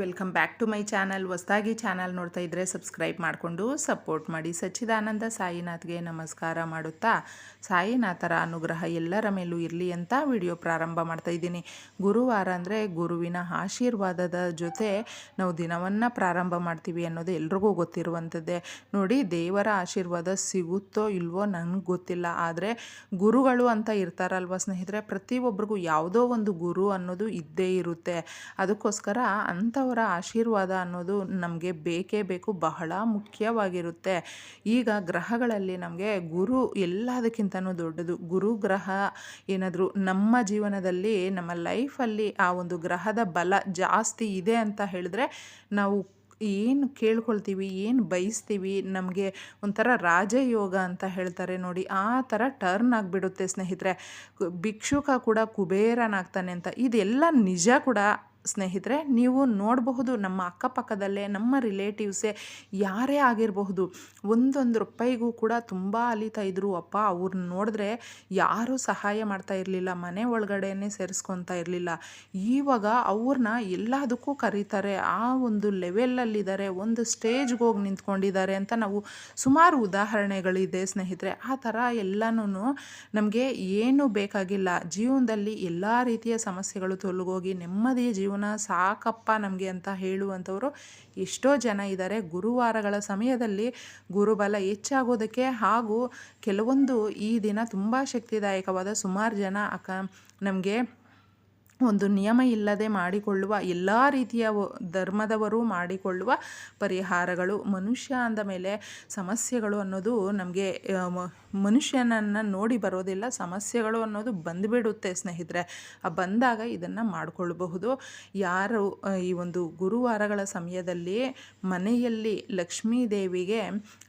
Welcome back to my channel ಹೊಸದಾಗಿ channel ನೋಡ್ತಾ ಇದ್ದರೆ ಸಬ್ಸ್ಕ್ರೈಬ್ ಮಾಡಿಕೊಂಡು ಸಪೋರ್ಟ್ ಮಾಡಿ. ಸಚ್ಚಿದಾನಂದ ಸಾಯಿನಾಥ್ಗೆ ನಮಸ್ಕಾರ ಮಾಡುತ್ತಾ? ಸಾಯಿನಾಥರ ಅನುಗ್ರಹ ಎಲ್ಲರ ಮೇಲೂ ಇರಲಿ ಅಂತ ವಿಡಿಯೋ ಪ್ರಾರಂಭ ಮಾಡ್ತಾ ಇದ್ದೀನಿ. ಗುರುವಾರ ಅಂದರೆ ಗುರುವಿನ ಆಶೀರ್ವಾದದ ಜೊತೆ ನಾವು ದಿನವನ್ನು ಪ್ರಾರಂಭ ಮಾಡ್ತೀವಿ ಅನ್ನೋದು ಎಲ್ರಿಗೂ ಗೊತ್ತಿರುವಂಥದ್ದೇ. ನೋಡಿ, ದೇವರ ಆಶೀರ್ವಾದ ಸಿಗುತ್ತೋ ಇಲ್ವೋ ನನಗೆ ಗೊತ್ತಿಲ್ಲ. ಆದರೆ ಗುರುಗಳು ಅಂತ ಇರ್ತಾರಲ್ವ ಸ್ನೇಹಿತರೆ ಪ್ರತಿಯೊಬ್ಬರಿಗೂ ಯಾವುದೋ ಒಂದು ಗುರು ಅನ್ನೋದು ಇದ್ದೇ ಇರುತ್ತೆ. ಅದಕ್ಕೋಸ್ಕರ ಅಂಥವರ ಆಶೀರ್ವಾದ ಅನ್ನೋದು ನಮಗೆ ಬೇಕೇ ಬೇಕು, ಬಹಳ ಮುಖ್ಯವಾಗಿರುತ್ತೆ. ಈಗ ಗ್ರಹಗಳಲ್ಲಿ ನಮಗೆ ಗುರು ಎಲ್ಲದಕ್ಕಿಂತನೂ ದೊಡ್ಡದು. ಗುರು ಗ್ರಹ ಏನಾದರೂ ನಮ್ಮ ಜೀವನದಲ್ಲಿ, ನಮ್ಮ ಲೈಫಲ್ಲಿ ಆ ಒಂದು ಗ್ರಹದ ಬಲ ಜಾಸ್ತಿ ಇದೆ ಅಂತ ಹೇಳಿದ್ರೆ, ನಾವು ಏನು ಕೇಳ್ಕೊಳ್ತೀವಿ, ಏನು ಬಯಸ್ತೀವಿ, ನಮಗೆ ಒಂಥರ ರಾಜಯೋಗ ಅಂತ ಹೇಳ್ತಾರೆ ನೋಡಿ, ಆ ಥರ ಟರ್ನ್ ಆಗಿಬಿಡುತ್ತೆ ಸ್ನೇಹಿತರೆ. ಭಿಕ್ಷುಕ ಕೂಡ ಕುಬೇರನಾಗ್ತಾನೆ ಅಂತ. ಇದೆಲ್ಲ ನಿಜ ಕೂಡ. ಸ್ನೇಹಿತರೆ, ನೀವು ನೋಡಬಹುದು ನಮ್ಮ ಅಕ್ಕಪಕ್ಕದಲ್ಲೇ, ನಮ್ಮ ರಿಲೇಟಿವ್ಸೇ ಯಾರೇ ಆಗಿರಬಹುದು, ಒಂದೊಂದು ರೂಪಾಯಿಗೂ ಕೂಡ ತುಂಬ ಅಲಿತಾ ಇದ್ರು. ಅಪ್ಪ ಅವ್ರನ್ನ ನೋಡಿದ್ರೆ ಯಾರೂ ಸಹಾಯ ಮಾಡ್ತಾ ಇರಲಿಲ್ಲ, ಮನೆ ಒಳಗಡೆನೇ ಸೇರಿಸ್ಕೊತಾ ಇರಲಿಲ್ಲ. ಇವಾಗ ಅವ್ರನ್ನ ಎಲ್ಲದಕ್ಕೂ ಕರೀತಾರೆ. ಆ ಒಂದು ಲೆವೆಲಲ್ಲಿದ್ದಾರೆ ಒಂದು ಸ್ಟೇಜ್ಗೆ ಹೋಗಿ ನಿಂತ್ಕೊಂಡಿದ್ದಾರೆ ಅಂತ ನಾವು ಸುಮಾರು ಉದಾಹರಣೆಗಳಿದೆ ಸ್ನೇಹಿತರೆ. ಆ ಥರ ಎಲ್ಲನೂ ನಮಗೆ ಏನು ಬೇಕಾಗಿಲ್ಲ. ಜೀವನದಲ್ಲಿ ಎಲ್ಲ ರೀತಿಯ ಸಮಸ್ಯೆಗಳು ತೊಲಗೋಗಿ ನೆಮ್ಮದಿಯ ಜೀವನ ಸಾಕಪ್ಪ ನಮಗೆ ಅಂತ ಹೇಳುವಂಥವರು ಎಷ್ಟೋ ಜನ ಇದ್ದಾರೆ. ಗುರುವಾರಗಳ ಸಮಯದಲ್ಲಿ ಗುರುಬಲ ಹೆಚ್ಚಾಗೋದಕ್ಕೆ ಹಾಗೂ ಕೆಲವೊಂದು ಈ ದಿನ ತುಂಬ ಶಕ್ತಿದಾಯಕವಾದ ಸುಮಾರು ಜನ ಅಕ ನಮಗೆ ಒಂದು ನಿಯಮ ಇಲ್ಲದೆ ಮಾಡಿಕೊಳ್ಳುವ ಎಲ್ಲ ರೀತಿಯ ಧರ್ಮದವರು ಮಾಡಿಕೊಳ್ಳುವ ಪರಿಹಾರಗಳು ಮನುಷ್ಯ ಅಂದ ಮೇಲೆ ಸಮಸ್ಯೆಗಳು ಅನ್ನೋದು ನಮಗೆ ಮನುಷ್ಯನನ್ನು ನೋಡಿ ಬರೋದಿಲ್ಲ, ಸಮಸ್ಯೆಗಳು ಅನ್ನೋದು ಬಂದುಬಿಡುತ್ತೆ ಸ್ನೇಹಿತರೆ. ಬಂದಾಗ ಇದನ್ನು ಮಾಡಿಕೊಳ್ಳಬಹುದು ಯಾರು ಈ ಒಂದು ಗುರುವಾರಗಳ ಸಮಯದಲ್ಲಿ ಮನೆಯಲ್ಲಿ ಲಕ್ಷ್ಮೀ ದೇವಿಗೆ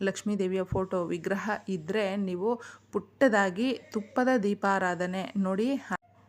ಲಕ್ಷ್ಮೀ ದೇವಿಯ ಫೋಟೋ ವಿಗ್ರಹ ಇದ್ದರೆ ನೀವು ಪುಟ್ಟದಾಗಿ ತುಪ್ಪದ ದೀಪಾರಾಧನೆ ನೋಡಿ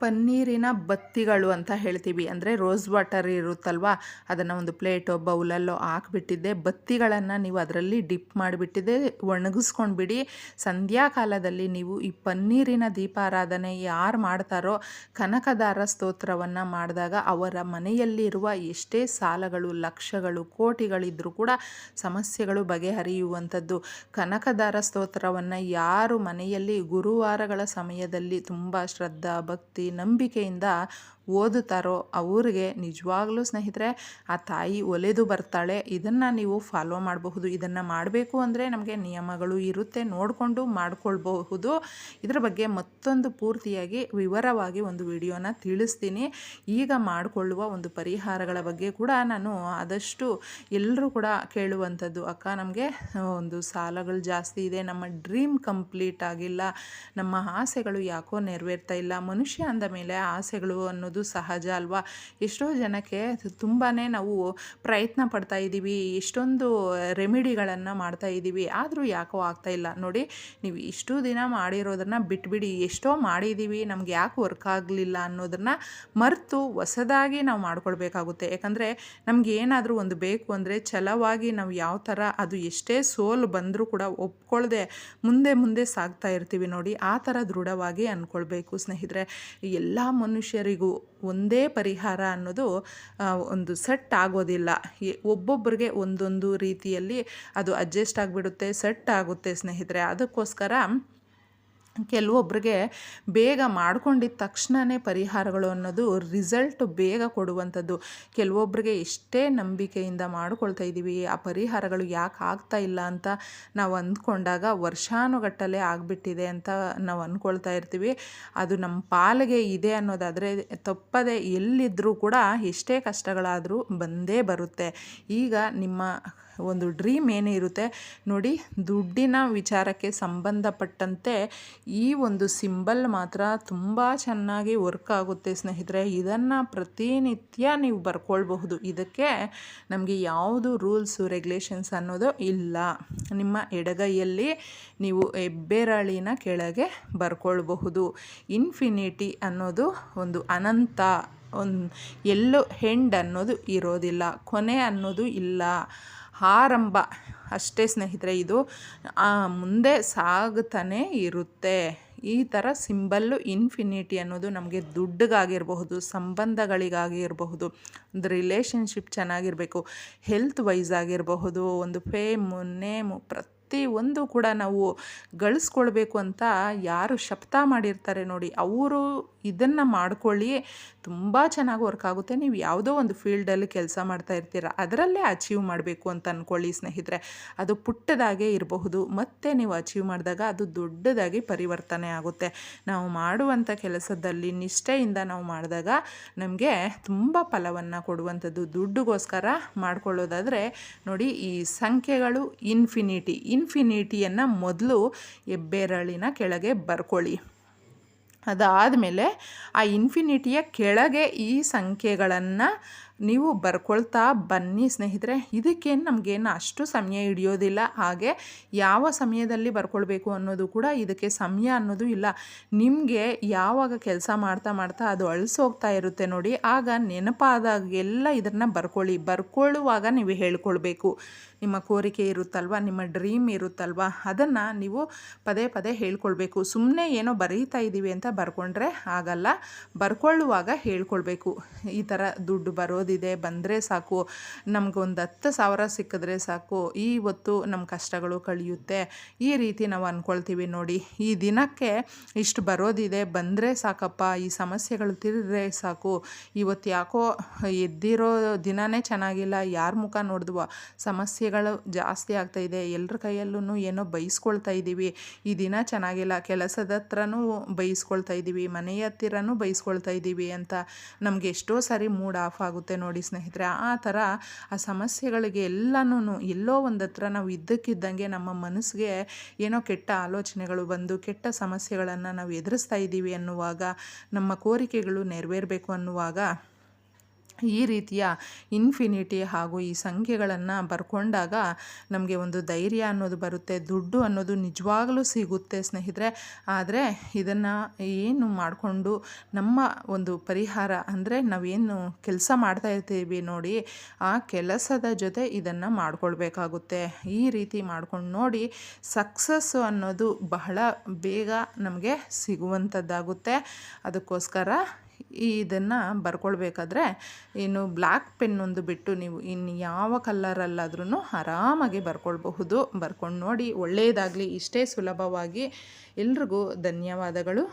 ಪನ್ನೀರಿನ ಬತ್ತಿಗಳು ಅಂತ ಹೇಳ್ತೀವಿ. ಅಂದರೆ ರೋಸ್ ವಾಟರ್ ಇರುತ್ತಲ್ವಾ? ಅದನ್ನು ಒಂದು ಪ್ಲೇಟೋ, ಬೌಲಲ್ಲೋ ಹಾಕ್ಬಿಟ್ಟಿದ್ದೆ. ಬತ್ತಿಗಳನ್ನು ನೀವು ಅದರಲ್ಲಿ ಡಿಪ್ ಮಾಡಿಬಿಟ್ಟಿದ್ದೆ, ಒಣಗಿಸ್ಕೊಂಡ್ಬಿಡಿ. ಸಂಧ್ಯಾಕಾಲದಲ್ಲಿ ನೀವು ಈ ಪನ್ನೀರಿನ ದೀಪಾರಾಧನೆ ಯಾರು ಮಾಡ್ತಾರೋ, ಕನಕದಾರ ಸ್ತೋತ್ರವನ್ನು ಮಾಡಿದಾಗ ಅವರ ಮನೆಯಲ್ಲಿರುವ ಎಷ್ಟೇ ಸಾಲಗಳು, ಲಕ್ಷಗಳು ಕೋಟಿಗಳಿದ್ದರೂ ಕೂಡ ಸಮಸ್ಯೆಗಳು ಬಗೆಹರಿಯುವಂಥದ್ದು. ಕನಕದಾರ ಸ್ತೋತ್ರವನ್ನು ಯಾರು ಮನೆಯಲ್ಲಿ ಗುರುವಾರಗಳ ಸಮಯದಲ್ಲಿ ತುಂಬ ಶ್ರದ್ಧಾ ಭಕ್ತಿ ನಂಬಿಕೆಯಿಂದ ಓದುತ್ತಾರೋ ಅವ್ರಿಗೆ ನಿಜವಾಗ್ಲೂ ಸ್ನೇಹಿತರೆ, ಆ ತಾಯಿ ಒಲೆದು ಬರ್ತಾಳೆ, ಇದನ್ನು ನೀವು ಫಾಲೋ ಮಾಡಬಹುದು. ಇದನ್ನು ಮಾಡಬೇಕು ಅಂದರೆ ನಮಗೆ ನಿಯಮಗಳು ಇರುತ್ತೆ, ನೋಡಿಕೊಂಡು ಮಾಡಿಕೊಳ್ಬಹುದು. ಇದರ ಬಗ್ಗೆ ಮತ್ತೊಂದು ಪೂರ್ತಿಯಾಗಿ ವಿವರವಾಗಿ ಒಂದು ವಿಡಿಯೋನ ತಿಳಿಸ್ತೀನಿ. ಈಗ ಮಾಡಿಕೊಳ್ಳುವ ಒಂದು ಪರಿಹಾರಗಳ ಬಗ್ಗೆ ಕೂಡ ನಾನು ಆದಷ್ಟು ಎಲ್ಲರೂ ಕೂಡ ಕೇಳುವಂಥದ್ದು. ಅಕ್ಕ, ನಮಗೆ ಒಂದು ಸಾಲಗಳು ಜಾಸ್ತಿ ಇದೆ, ನಮ್ಮ ಡ್ರೀಮ್ ಕಂಪ್ಲೀಟ್ ಆಗಿಲ್ಲ, ನಮ್ಮ ಆಸೆಗಳು ಯಾಕೋ ನೆರವೇರ್ತಾ ಇಲ್ಲ, ಮನುಷ್ಯ ಅಂದ ಮೇಲೆ ಆಸೆಗಳು ಅನ್ನೋದು ಸಹಜ ಅಲ್ವಾ? ಎಷ್ಟೋ ಜನಕ್ಕೆ ತುಂಬಾ ನಾವು ಪ್ರಯತ್ನ ಪಡ್ತಾ ಇದ್ದೀವಿ, ಎಷ್ಟೊಂದು ರೆಮಿಡಿಗಳನ್ನು ಮಾಡ್ತಾ ಇದ್ದೀವಿ, ಆದರೂ ಯಾಕೋ ಆಗ್ತಾ ಇಲ್ಲ. ನೋಡಿ, ನೀವು ಇಷ್ಟು ದಿನ ಮಾಡಿರೋದನ್ನು ಬಿಟ್ಬಿಡಿ, ಎಷ್ಟೋ ಮಾಡಿದ್ದೀವಿ, ನಮ್ಗೆ ಯಾಕೆ ವರ್ಕ್ ಆಗಲಿಲ್ಲ ಅನ್ನೋದನ್ನು ಮರೆತು ಹೊಸದಾಗಿ ನಾವು ಮಾಡ್ಕೊಳ್ಬೇಕಾಗುತ್ತೆ. ಯಾಕಂದರೆ, ನಮ್ಗೆ ಏನಾದರೂ ಒಂದು ಬೇಕು ಅಂದರೆ ಛಲವಾಗಿ ನಾವು ಯಾವ ಥರ ಅದು ಎಷ್ಟೇ ಸೋಲು ಬಂದರೂ ಕೂಡ ಒಪ್ಕೊಳ್ಳದೆ ಮುಂದೆ ಮುಂದೆ ಸಾಗ್ತಾ ಇರ್ತೀವಿ ನೋಡಿ, ಆ ಥರ ದೃಢವಾಗಿ ಅಂದ್ಕೊಳ್ಬೇಕು ಸ್ನೇಹಿತರೆ. ಎಲ್ಲ ಮನುಷ್ಯರಿಗೂ ಒಂದೇ ಪರಿಹಾರ ಅನ್ನೋದು ಒಂದು ಸೆಟ್ ಆಗೋದಿಲ್ಲ. ಒಬ್ಬೊಬ್ಬರಿಗೆ ಒಂದೊಂದು ರೀತಿಯಲ್ಲಿ ಅದು ಅಡ್ಜಸ್ಟ್ ಆಗಿಬಿಡುತ್ತೆ, ಸೆಟ್ ಆಗುತ್ತೆ ಸ್ನೇಹಿತರೆ. ಅದಕ್ಕೋಸ್ಕರ ಕೆಲವೊಬ್ಬರಿಗೆ ಬೇಗ ಮಾಡ್ಕೊಂಡಿದ್ದ ತಕ್ಷಣವೇ ಪರಿಹಾರಗಳು ಅನ್ನೋದು ರಿಸಲ್ಟ್ ಬೇಗ ಕೊಡುವಂಥದ್ದು. ಕೆಲವೊಬ್ಬರಿಗೆ ಎಷ್ಟೇ ನಂಬಿಕೆಯಿಂದ ಮಾಡ್ಕೊಳ್ತಾ ಇದ್ದೀವಿ, ಆ ಪರಿಹಾರಗಳು ಯಾಕೆ ಆಗ್ತಾ ಇಲ್ಲ ಅಂತ ನಾವು ಅಂದ್ಕೊಂಡಾಗ ವರ್ಷಾನುಗಟ್ಟಲೆ ಆಗಿಬಿಟ್ಟಿದೆ ಅಂತ ನಾವು ಅಂದ್ಕೊಳ್ತಾ ಇರ್ತೀವಿ. ಅದು ನಮ್ಮ ಪಾಲಿಗೆ ಇದೆ ಅನ್ನೋದಾದರೆ ತಪ್ಪದೆ ಎಲ್ಲಿದ್ದರೂ ಕೂಡ ಎಷ್ಟೇ ಕಷ್ಟಗಳಾದರೂ ಬಂದೇ ಬರುತ್ತೆ. ಈಗ ನಿಮ್ಮ ಒಂದು ಡ್ರೀಮ್ ಏನೇ ಇರುತ್ತೆ, ನೋಡಿ ದುಡ್ಡಿನ ವಿಚಾರಕ್ಕೆ ಸಂಬಂಧಪಟ್ಟಂತೆ ಈ ಒಂದು ಸಿಂಬಲ್ ಮಾತ್ರ ತುಂಬ ಚೆನ್ನಾಗಿ ವರ್ಕ್ ಆಗುತ್ತೆ ಸ್ನೇಹಿತರೆ. ಇದನ್ನು ಪ್ರತಿನಿತ್ಯ ನೀವು ಬರ್ಕೊಳ್ಬಹುದು. ಇದಕ್ಕೆ ನಮಗೆ ಯಾವುದು ರೂಲ್ಸು, ರೆಗ್ಯುಲೇಷನ್ಸ್ ಅನ್ನೋದು ಇಲ್ಲ. ನಿಮ್ಮ ಎಡಗೈಯಲ್ಲಿ ನೀವು ಹೆಬ್ಬೆರಳಿನ ಕೆಳಗೆ ಬರ್ಕೊಳ್ಬಹುದು. ಇನ್ಫಿನಿಟಿ ಅನ್ನೋದು ಒಂದು ಅನಂತ, ಒಂದು ಎಲ್ಲೂ ಹೆಂಡ್ ಅನ್ನೋದು ಇರೋದಿಲ್ಲ. ಕೊನೆ ಅನ್ನೋದು ಇಲ್ಲ. ಆರಂಭ ಅಷ್ಟೇ ಸ್ನೇಹಿತರೆ, ಇದು ಮುಂದೆ ಸಾಗುತ್ತಾನೆ ಇರುತ್ತೆ. ಈ ಥರ ಸಿಂಬಲ್ಲು ಇನ್ಫಿನಿಟಿ ಅನ್ನೋದು ನಮಗೆ ದುಡ್ಡಿಗಾಗಿರಬಹುದು, ಸಂಬಂಧಗಳಿಗಾಗಿರಬಹುದು, ಒಂದು ರಿಲೇಷನ್ಶಿಪ್ ಚೆನ್ನಾಗಿರಬೇಕು, ಹೆಲ್ತ್ ವೈಸ್ ಆಗಿರಬಹುದು, ಒಂದು ಫೇಮು, ನೇಮು, ಪ್ರತಿ ಒಂದು ಕೂಡ ನಾವು ಗಳಿಸ್ಕೊಳ್ಬೇಕು ಅಂತ ಯಾರು ಶಬ್ದ ಮಾಡಿರ್ತಾರೆ ನೋಡಿ. ಅವರು ಇದನ್ನು ಮಾಡ್ಕೊಳ್ಳಿ ತುಂಬ ಚೆನ್ನಾಗಿ ವರ್ಕ್ ಆಗುತ್ತೆ. ನೀವು ಯಾವುದೋ ಒಂದು ಫೀಲ್ಡಲ್ಲಿ ಕೆಲಸ ಮಾಡ್ತಾ ಇರ್ತೀರ, ಅದರಲ್ಲೇ ಅಚೀವ್ ಮಾಡಬೇಕು ಅಂತ ಅಂದ್ಕೊಳ್ಳಿ ಸ್ನೇಹಿತರೆ. ಅದು ಪುಟ್ಟದಾಗೆ ಇರಬಹುದು. ಮತ್ತೆ ನೀವು ಅಚೀವ್ ಮಾಡಿದಾಗ ಅದು ದೊಡ್ಡದಾಗಿ ಪರಿವರ್ತನೆ ಆಗುತ್ತೆ. ನಾವು ಮಾಡುವಂಥ ಕೆಲಸದಲ್ಲಿ ನಿಷ್ಠೆಯಿಂದ ನಾವು ಮಾಡಿದಾಗ ನಮಗೆ ತುಂಬ ಫಲವನ್ನು ಕೊಡುವಂಥದ್ದು. ದುಡ್ಡುಗೋಸ್ಕರ ಮಾಡ್ಕೊಳ್ಳೋದಾದರೆ ನೋಡಿ ಈ ಸಂಖ್ಯೆಗಳು ಇನ್ಫಿನಿಟಿ ಇನ್ಫಿನಿಟಿಯನ್ನು ಮೊದಲು ಹೆಬ್ಬೆರಳಿನ ಕೆಳಗೆ ಬರ್ಕೊಳ್ಳಿ. ಅದಾದಮೇಲೆ ಆ ಇನ್ಫಿನಿಟಿಯ ಕೆಳಗೆ ಈ ಸಂಖ್ಯೆಗಳನ್ನು ನೀವು ಬರ್ಕೊಳ್ತಾ ಬನ್ನಿ ಸ್ನೇಹಿತರೆ. ಇದಕ್ಕೇನು ನಮಗೇನು ಅಷ್ಟು ಸಮಯ ಹಿಡಿಯೋದಿಲ್ಲ. ಹಾಗೆ ಯಾವ ಸಮಯದಲ್ಲಿ ಬರ್ಕೊಳ್ಬೇಕು ಅನ್ನೋದು ಕೂಡ ಇದಕ್ಕೆ ಸಮಯ ಅನ್ನೋದು ಇಲ್ಲ. ನಿಮಗೆ ಯಾವಾಗ ಕೆಲಸ ಮಾಡ್ತಾ ಮಾಡ್ತಾ ಅದು ಅಳಿಸೋಗ್ತಾ ಇರುತ್ತೆ ನೋಡಿ. ಆಗ ನೆನಪಾದಾಗೆಲ್ಲ ಇದನ್ನು ಬರ್ಕೊಳ್ಳಿ. ಬರ್ಕೊಳ್ಳುವಾಗ ನೀವು ಹೇಳ್ಕೊಳ್ಬೇಕು. ನಿಮ್ಮ ಕೋರಿಕೆ ಇರುತ್ತಲ್ವ? ನಿಮ್ಮ ಡ್ರೀಮ್ ಇರುತ್ತಲ್ವ? ಅದನ್ನು ನೀವು ಪದೇ ಪದೇ ಹೇಳ್ಕೊಳ್ಬೇಕು. ಸುಮ್ಮನೆ ಏನೋ ಬರೀತಾ ಇದ್ದೀವಿ ಅಂತ ಬರ್ಕೊಂಡ್ರೆ ಆಗಲ್ಲ. ಬರ್ಕೊಳ್ಳುವಾಗ ಹೇಳ್ಕೊಳ್ಬೇಕು. ಈ ಥರ ದುಡ್ಡು ಬರೋದಿದೆ ಬಂದರೆ ಸಾಕು, ನಮಗೊಂದು ಹತ್ತು ಸಾವಿರ ಸಿಕ್ಕಿದ್ರೆ ಸಾಕು, ಈ ಹೊತ್ತು ನಮ್ಮ ಕಷ್ಟಗಳು ಕಳೆಯುತ್ತೆ. ಈ ರೀತಿ ನಾವು ಅಂದ್ಕೊಳ್ತೀವಿ ನೋಡಿ. ಈ ದಿನಕ್ಕೆ ಇಷ್ಟು ಬರೋದಿದೆ, ಬಂದರೆ ಸಾಕಪ್ಪ, ಈ ಸಮಸ್ಯೆಗಳು ತಿರಿದ್ರೆ ಸಾಕು. ಇವತ್ತು ಯಾಕೋ ಎದ್ದಿರೋ ದಿನವೇ ಚೆನ್ನಾಗಿಲ್ಲ, ಯಾರ ಮುಖ ನೋಡಿದ್ವ. ಸಮಸ್ಯೆಗಳು ಜಾಸ್ತಿ ಆಗ್ತಾಯಿದೆ ಎಲ್ಲರ ಕೈಯಲ್ಲೂ ಏನೋ ಬೈಸ್ಕೊಳ್ತಾ ಇದ್ದೀವಿ ಈ ದಿನ ಚೆನ್ನಾಗಿಲ್ಲ, ಕೆಲಸದ ಹತ್ರನೂ ಬೈಸ್ಕೊಳ್ತಾ ಇದ್ದೀವಿ ಮನೆಯ ಹತ್ತಿರನೂ ಬೈಸ್ಕೊಳ್ತಾ ಇದ್ದೀವಿ ಅಂತ ನಮಗೆ ಎಷ್ಟೋ ಸಾರಿ ಮೂಡ್ ಆಫ್ ಆಗುತ್ತೆ. ನೋಡಿ ಸ್ನೇಹಿತರೆ. ಆ ಥರ ಆ ಸಮಸ್ಯೆಗಳಿಗೆ ಎಲ್ಲನೂ ಎಲ್ಲೋ ಒಂದು ಹತ್ರ ನಾವು ಇದ್ದಕ್ಕಿದ್ದಂಗೆ ನಮ್ಮ ಮನಸ್ಸಿಗೆ ಏನೋ ಕೆಟ್ಟ ಆಲೋಚನೆಗಳು ಬಂದು, ಕೆಟ್ಟ ಸಮಸ್ಯೆಗಳನ್ನು ನಾವು ಎದುರಿಸ್ತಾ ಇದ್ದೀವಿ ಅನ್ನುವಾಗ, ನಮ್ಮ ಕೋರಿಕೆಗಳು ನೆರವೇರಬೇಕು ಅನ್ನುವಾಗ ಈ ರೀತಿಯ ಇನ್ಫಿನಿಟಿ ಹಾಗೂ ಈ ಸಂಖ್ಯೆಗಳನ್ನು ಬರ್ಕೊಂಡಾಗ ನಮಗೆ ಒಂದು ಧೈರ್ಯ ಅನ್ನೋದು ಬರುತ್ತೆ, ದುಡ್ಡು ಅನ್ನೋದು ನಿಜವಾಗಲೂ ಸಿಗುತ್ತೆ ಸ್ನೇಹಿತರೆ. ಆದರೆ ಇದನ್ನು ಏನು ಮಾಡಿಕೊಂಡು ನಮ್ಮ ಒಂದು ಪರಿಹಾರ ಅಂದರೆ ನಾವೇನು ಕೆಲಸ ಮಾಡ್ತಾ ಇರ್ತೀವಿ ನೋಡಿ, ಆ ಕೆಲಸದ ಜೊತೆ ಇದನ್ನು ಮಾಡಿಕೊಳ್ಬೇಕಾಗುತ್ತೆ. ಈ ರೀತಿ ಮಾಡ್ಕೊಂಡು ನೋಡಿ ಸಕ್ಸಸ್ ಅನ್ನೋದು ಬಹಳ ಬೇಗ ನಮಗೆ ಸಿಗುವಂಥದ್ದಾಗುತ್ತೆ ಅದಕ್ಕೋಸ್ಕರ ಇದನ್ನು ಬರ್ಕೊಳ್ಬೇಕಾದ್ರೆ ಇನ್ನು ಬ್ಲ್ಯಾಕ್ ಪೆನ್ ಒಂದು ಬಿಟ್ಟು ನೀವು ಇನ್ನು ಯಾವ ಕಲ್ಲರಲ್ಲಾದ್ರೂ ಆರಾಮಾಗಿ ಬರ್ಕೊಳ್ಬಹುದು. ಬರ್ಕೊಂಡು ನೋಡಿ ಒಳ್ಳೆಯದಾಗಲಿ ಇಷ್ಟೇ ಸುಲಭವಾಗಿ ಎಲ್ರಿಗೂ ಧನ್ಯವಾದಗಳು.